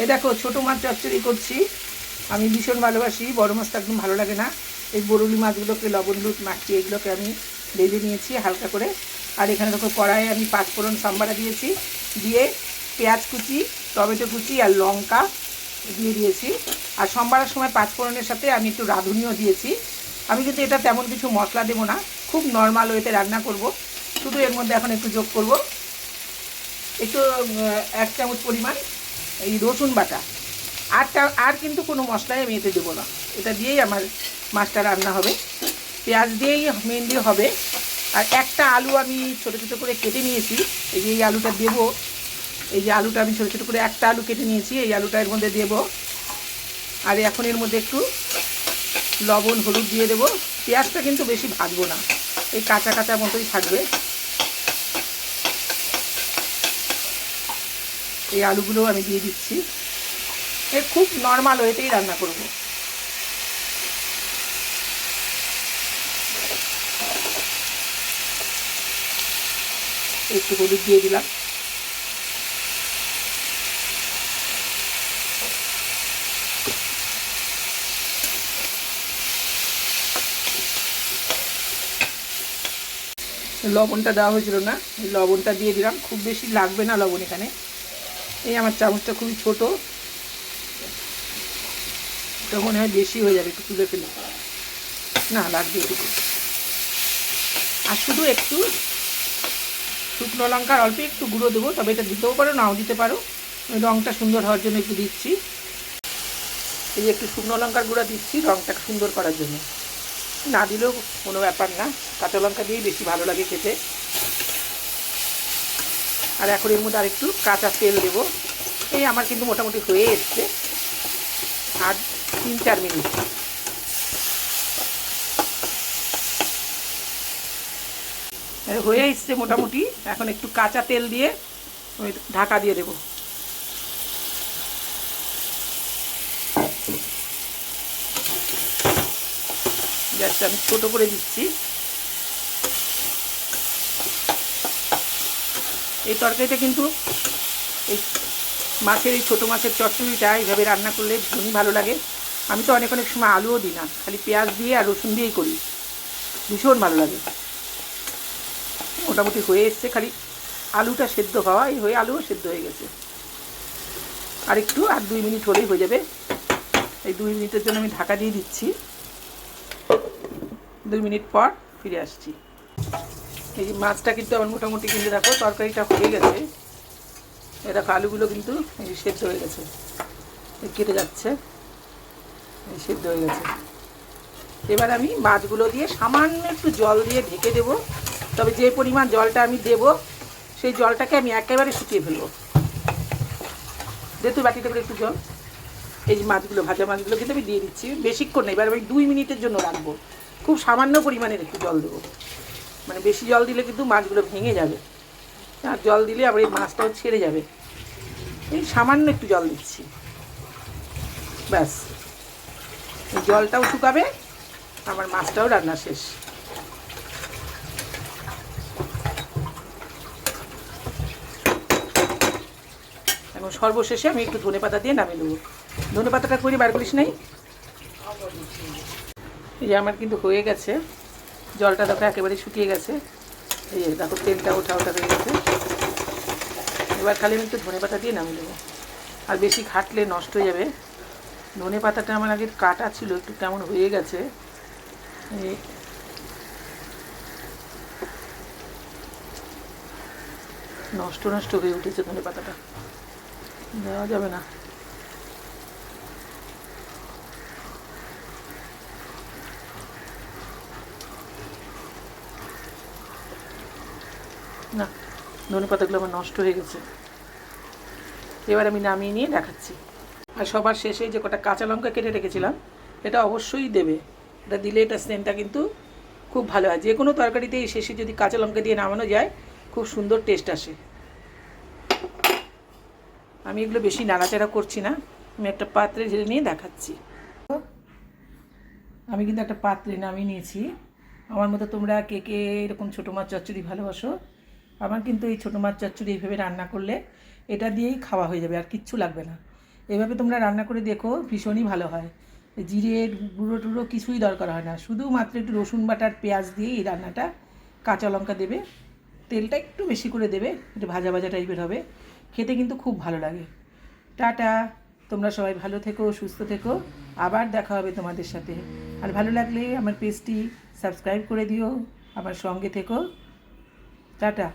এই দেখো, ছোটো মাছ চচ্চড়ি করছি। আমি ভীষণ ভালোবাসি, বড় মাছটা একদম ভালো লাগে না। এই বরুলি মাছগুলোকে, লবণ লুট মাছি এগুলোকে আমি ভেজে নিয়েছি হালকা করে। আর এখানে দেখো, কড়াইয়ে আমি পাঁচফোড়ন সাম্বারা দিয়েছি। দিয়ে পেঁয়াজ কুচি, টমেটো কুচি আর লঙ্কা দিয়ে দিয়েছি। আর সম্বারের সময় পাঁচফোড়নের সাথে আমি একটু রাঁধুনিও দিয়েছি। আমি কিন্তু এটা তেমন কিছু মশলা দেবো না। খুব নর্মাল ওয়েতে রান্না করব। শুধু এর মধ্যে এখন একটু যোগ করব। একটু এক চামচ পরিমাণ এই রসুন বাটা। আরটা আর কিন্তু কোনো মশলাই আমি এতে দেবো না। এটা দিয়েই আমার মাছটা রান্না হবে। পেঁয়াজ দিয়েই মেনলি হবে। আর একটা আলু আমি ছোটো ছোটো করে কেটে নিয়েছি। এই যে এই আলুটা দেবো। এই যে আলুটা আমি ছোটো ছোটো করে একটা আলু কেটে নিয়েছি। এই আলুটা এর মধ্যে দেবো। আর এখন এর মধ্যে একটু লবণ, হলুদ দিয়ে দেবো। পেঁয়াজটা কিন্তু বেশি ভাজবো না। এই কাঁচা কাঁচা মতোই থাকবে। এই আলুগুলো আমি দিয়ে দিচ্ছি। এ খুব নর্মাল ওয়েতেই রান্না করব। একটু হলুদ দিয়ে দিলাম। লবণটা দেওয়া হয়েছিল না, লবণটা দিয়ে দিলাম। খুব বেশি লাগবে না লবণ এখানে। এই আমার চামচটা খুবই ছোট। এটা মনে হয় বেশি হয়ে যাবে, একটু তুলে ফেলে। না, লাগবে এটুকু। আর শুধু একটু শুকনো লঙ্কার অল্প একটু গুঁড়ো দেবো, তবে এটা দিতেও পারো, নাও দিতে পারো। রঙটা সুন্দর হওয়ার জন্য একটু দিচ্ছি। এই একটু শুকনো লঙ্কার গুঁড়া দিচ্ছি রঙটা সুন্দর করার জন্য। না দিলেও কোনো ব্যাপার না, কাঁচা লঙ্কা দিয়েই বেশি ভালো লাগে খেতে। আর এখন এর মধ্যে আরেকটু কাঁচা তেল দেবো। এই আমার কিন্তু মোটামুটি হয়ে এসছে। আর তিন, চার মিনিট। হয়ে এসছে মোটামুটি। এখন একটু কাঁচা তেল দিয়ে ওই ঢাকা দিয়ে দেবো। গ্যাসটা আমি ছোটো করে দিচ্ছি। এই তরকারিটা কিন্তু এই মাছের, এই ছোটো মাছের চচ্চড়িটা এইভাবে রান্না করলে ভীষণই ভালো লাগে। আমি তো অনেক অনেক সময় আলুও দিই না, খালি পেঁয়াজ দিয়ে আর রসুন দিয়েই করি। ভীষণ ভালো লাগে। মোটামুটি হয়ে এসছে খালি আলুটা সেদ্ধ হওয়া, এই হয়ে আলুও সেদ্ধ হয়ে গেছে। আর একটু, আর দুই মিনিট হলেই হয়ে যাবে। এই দুই মিনিটের জন্য আমি ঢাকা দিয়ে দিচ্ছি। দুই মিনিট পর ফিরে আসছি। এই মাছটা কিন্তু আমার মোটামুটি কিন্তু দেখো তরকারিটা হয়ে গেছে। এ দেখো, আলুগুলো কিন্তু সেদ্ধ হয়ে গেছে। কেটে যাচ্ছে। সেদ্ধ হয়ে গেছে। এবার আমি মাছগুলো দিয়ে সামান্য একটু জল দিয়ে ঢেকে দেব। তবে যে পরিমাণ জলটা আমি দেব, সেই জলটাকে আমি একেবারে শুকিয়ে ফেলব। যেহেতু বাটিতে করে একটু জল। এই যে মাছগুলো, ভাজা মাছগুলো কিন্তু আমি দিয়ে দিচ্ছি। বেশিক্ষণ নেই এবার আমি দুই মিনিটের জন্য রাখব। খুব সামান্য পরিমাণের একটু জল দেবো। মানে বেশি জল দিলে কিন্তু মাছগুলো ভেঙে যাবে। আর জল দিলে আবার এই মাছটাও ছেড়ে যাবে। এই সামান্য একটু জল দিচ্ছি। ব্যাস। জলটাও শুকাবে আমার মাছটাও রান্না শেষ। এবং সর্বশেষে আমি একটু ধনে পাতা দিয়ে নামিয়ে দেবো ধনে পাতাটা করে, বার করিস নাই? এই যে আমার কিন্তু হয়ে গেছে। জলটা দেখো একেবারে শুকিয়ে গেছে। এই দেখো তেলটা ওঠা ওঠা হয়ে গেছে। এবার খালি আমি একটু ধনে পাতা দিয়ে নামিয়ে দেবো আর বেশি ঘাটলে নষ্ট হয়ে যাবে। ধনে পাতাটা আমার আগে কাটা ছিল, একটু কেমন হয়ে গেছে। নষ্ট নষ্ট হয়ে উঠেছে ধনে পাতাটা। দেওয়া যাবে না। না, ধনে পাতাগুলো আমার নষ্ট হয়ে গেছে। এবার আমি নামিয়ে নিয়ে দেখাচ্ছি। আর সবার শেষে যে কটা কাঁচা লঙ্কা কেটে রেখেছিলাম, এটা অবশ্যই দেবে। এটা দিলে এটা স্নেনটা কিন্তু খুব ভালো হয়। যে কোনো তরকারিতে এই শেষে যদি কাঁচা লঙ্কা দিয়ে নামানো যায়, খুব সুন্দর টেস্ট আসে। আমি এগুলো বেশি নাড়াচাড়া করছি না। আমি একটা পাত্রে ঢেলে নিয়ে দেখাচ্ছি। আমি কিন্তু একটা পাত্রে নামিয়ে নিয়েছি। আমার মতো তোমরা কে কে এরকম ছোটো মাছ চচ্চড়ি ভালোবাসো আমার কিন্তু এই ছোটো মাছ চচ্চড়ি এইভাবে রান্না করলে এটা দিয়েই খাওয়া হয়ে যাবে, আর কিচ্ছু লাগবে না। এভাবে তোমরা রান্না করে দেখো, ভীষণই ভালো হয়। জিরে গুঁড়ো টুড়ো কিছুই দরকার হয় না, শুধুমাত্র একটু রসুন বাটার পেঁয়াজ দিয়ে এই রান্নাটা কাঁচা লঙ্কা দেবে, তেলটা একটু বেশি করে দেবে, একটু ভাজা ভাজা টাইপের হবে, খেতে কিন্তু খুব ভালো লাগে। টাটা, তোমরা সবাই ভালো থেকো, সুস্থ থেকো, আবার দেখা হবে তোমাদের সাথে। আর ভালো লাগলে আমার পেজটি সাবস্ক্রাইব করে দিও, আমার সঙ্গে থেকো। টাটা।